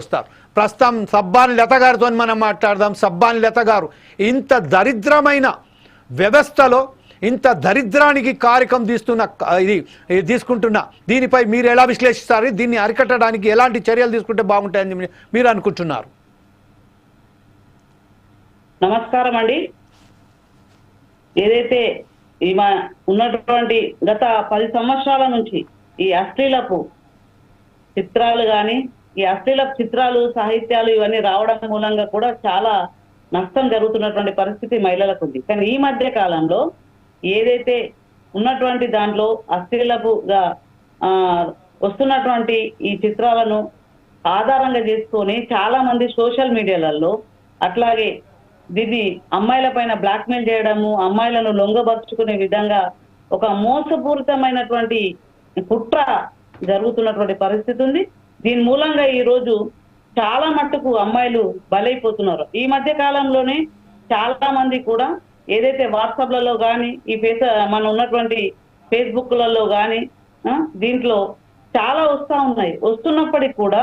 వస్తారు. ప్రస్తుతం సబ్బాన్ లత గారితో మనం మాట్లాడదాం. సబ్బాన్ లత గారు ఇంత దరిద్రమైన వ్యవస్థలో ఇంత దరిద్రానికి కారకం తీస్తున్న ఇది తీసుకుంటున్న దీనిపై మీరు ఎలా విశ్లేషిస్తారు? దీన్ని అరికట్టడానికి ఎలాంటి చర్యలు తీసుకుంటే బాగుంటాయని మీరు అనుకుంటున్నారు? నమస్కారం అండి. ఏదైతే ఉన్నటువంటి గత పది సంవత్సరాల నుంచి ఈ అశ్లీలపు చిత్రాలు కానీ ఈ అశ్లీల చిత్రాలు సాహిత్యాలు ఇవన్నీ రావడం మూలంగా కూడా చాలా నష్టం జరుగుతున్నటువంటి పరిస్థితి మహిళలకు ఉంది కానీ ఈ మధ్య కాలంలో ఏదైతే ఉన్నటువంటి దాంట్లో అశ్లీలపుగా ఆ, వస్తున్నటువంటి ఈ చిత్రాలను ఆధారంగా చేసుకొని చాలా మంది సోషల్ మీడియాలలో అట్లాగే దీన్ని అమ్మాయిల పైన బ్లాక్మెయిల్ చేయడము అమ్మాయిలను లొంగబరుచుకునే విధంగా ఒక మోసపూరితమైనటువంటి కుట్ర జరుగుతున్నటువంటి పరిస్థితి ఉంది. దీని మూలంగా ఈ రోజు చాలా మట్టుకు అమ్మాయిలు బలైపోతున్నారు. ఈ మధ్య కాలంలోనే చాలా మంది కూడా ఏదైతే వాట్సాప్లలో కానీ ఈ ఫేస్ మన ఉన్నటువంటి ఫేస్బుక్లలో కానీ దీంట్లో చాలా వస్తా ఉన్నాయి. వస్తున్నప్పటికి కూడా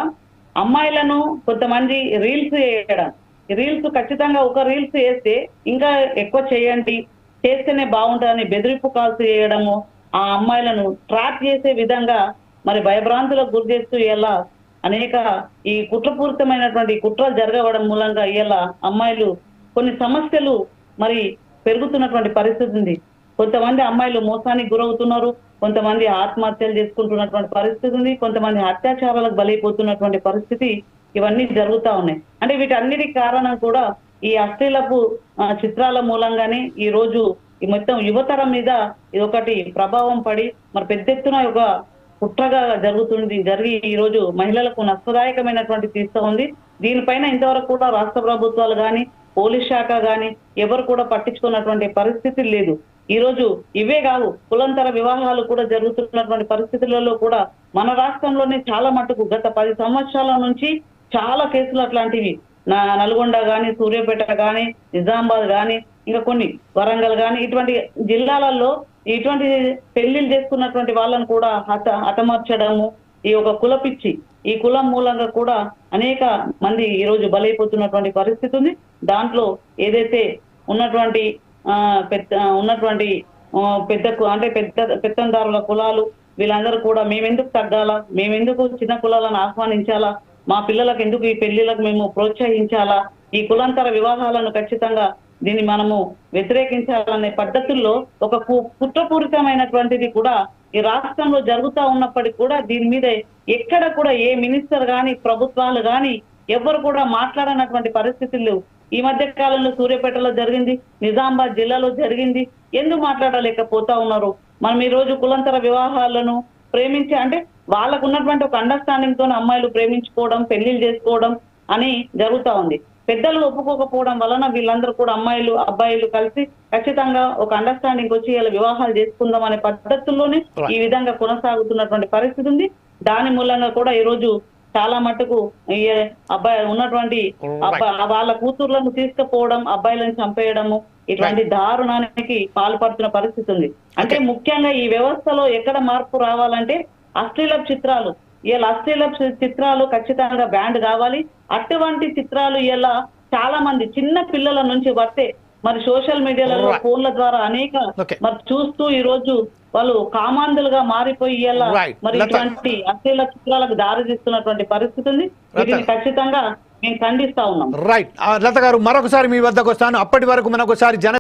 అమ్మాయిలను కొంతమంది రీల్స్ వేయడం రీల్స్ ఖచ్చితంగా ఒక రీల్స్ వేస్తే ఇంకా ఎక్కువ చేయండి చేస్తేనే బాగుంటుందని బెదిరింపు కాల్స్ చేయడము ఆ అమ్మాయిలను ట్రాప్ చేసే విధంగా మరి భయభ్రాంతులకు గురి చేస్తూ ఇలా అనేక ఈ కుట్రపూరితమైనటువంటి కుట్రలు జరగవడం మూలంగా ఇలా అమ్మాయిలు కొన్ని సమస్యలు మరి పెరుగుతున్నటువంటి పరిస్థితి ఉంది. కొంతమంది అమ్మాయిలు మోసానికి గురవుతున్నారు కొంతమంది ఆత్మహత్యలు చేసుకుంటున్నటువంటి పరిస్థితి ఉంది కొంతమంది అత్యాచారాలకు బలైపోతున్నటువంటి పరిస్థితి ఇవన్నీ జరుగుతా ఉన్నాయి. అంటే వీటన్నిటి కారణం కూడా ఈ అశ్లీలపు చిత్రాల మూలంగానే ఈ రోజు ఈ మొత్తం యువతరం మీద ఇది ఒకటి ప్రభావం పడి మరి పెద్ద ఎత్తున ఒక కుట్రగా జరుగుతుంది జరిగి ఈ రోజు మహిళలకు నష్టదాయకమైనటువంటి తీస్తూ ఉంది. దీనిపైన ఇంతవరకు కూడా రాష్ట్ర ప్రభుత్వాలు కానీ పోలీస్ శాఖ కానీ ఎవరు కూడా పట్టించుకున్నటువంటి పరిస్థితి లేదు. ఈ రోజు ఇవే కావు కులంతర వివాహాలు కూడా జరుగుతున్నటువంటి పరిస్థితులలో కూడా మన రాష్ట్రంలోనే చాలా మటుకు గత పది సంవత్సరాల నుంచి చాలా కేసులు అట్లాంటివి. నా నల్గొండ కానీ సూర్యాపేట కానీ నిజామాబాద్ కానీ ఇంకా కొన్ని వరంగల్ కానీ ఇటువంటి జిల్లాలలో ఇటువంటి పెళ్ళిళ్ళు చేసుకున్నటువంటి వాళ్ళను కూడా హత హతమార్చడము ఈ ఒక కులపిచ్చి ఈ కులం మూలంగా కూడా అనేక మంది ఈ రోజు బలైపోతున్నటువంటి పరిస్థితి ఉంది. దాంట్లో ఏదైతే ఉన్నటువంటి ఆ పెద్ద ఉన్నటువంటి పెద్ద కు- అంటే పెద్ద పెత్తందారుల కులాలు వీళ్ళందరూ కూడా మేమెందుకు తగ్గాలా? మేమెందుకు చిన్న కులాలను ఆహ్వానించాలా? మా పిల్లలకు ఎందుకు ఈ పెళ్ళిలకు మేము ప్రోత్సహించాలా? ఈ కులాంతర వివాహాలను ఖచ్చితంగా దీన్ని మనము వ్యతిరేకించాలనే పద్ధతుల్లో ఒక కు- కుట్రపూరితమైనటువంటిది కూడా ఈ రాష్ట్రంలో జరుగుతా ఉన్నప్పటికీ కూడా దీని మీద ఎక్కడ కూడా ఏ మినిస్టర్ గాని ప్రభుత్వాలు గాని ఎవరు కూడా మాట్లాడనటువంటి పరిస్థితులు లేవు. ఈ మధ్య కాలంలో సూర్యాపేటలో జరిగింది నిజామాబాద్ జిల్లాలో జరిగింది. ఎందుకు మాట్లాడలేకపోతా ఉన్నారు? మనం ఈ రోజు కులంతర వివాహాలను ప్రేమించి అంటే వాళ్ళకు ఉన్నటువంటి ఒక అండర్స్టాండింగ్తో అమ్మాయిలు ప్రేమించుకోవడం పెళ్ళిళ్ళు చేసుకోవడం అని జరుగుతా ఉంది. పెద్దలు ఒప్పుకోకపోవడం వలన వీళ్ళందరూ కూడా అమ్మాయిలు అబ్బాయిలు కలిసి ఖచ్చితంగా ఒక అండర్స్టాండింగ్ వచ్చి ఇలా వివాహాలు చేసుకుందాం అనే పద్ధతుల్లోనే ఈ విధంగా కొనసాగుతున్నటువంటి పరిస్థితి ఉంది. దాని మూలంగా కూడా ఈ రోజు చాలా మటుకు అబ్బాయి ఉన్నటువంటి అబ్బా- వాళ్ళ కూతుర్లను తీసుకుపోవడం అబ్బాయిలను చంపేయడము ఇటువంటి దారుణానికి పాల్పడుతున్న పరిస్థితి ఉంది. అంటే ముఖ్యంగా ఈ వ్యవస్థలో ఎక్కడ మార్పు రావాలంటే అశ్లీల చిత్రాలు ఇలా అశ్లీల చిత్రాలు ఖచ్చితంగా బ్యాండ్ కావాలి. అటువంటి చిత్రాలు ఇలా చాలా మంది చిన్న పిల్లల నుంచి వస్తే మరి సోషల్ మీడియాలలో. ఫోన్ల ద్వారా అనేక. మరి చూస్తూ ఈ రోజు వాళ్ళు కామాంధులుగా మారిపోయి ఇలా. మరి ఇటువంటి అశ్లీల చిత్రాలకు దారి తీస్తున్నటువంటి పరిస్థితి ఉంది. ఖచ్చితంగా మేము ఖండిస్తా ఉన్నాం. రైట్ లత గారు మరొకసారి మీ వద్దకు వస్తాను. అప్పటి వరకు మనకొకసారి జన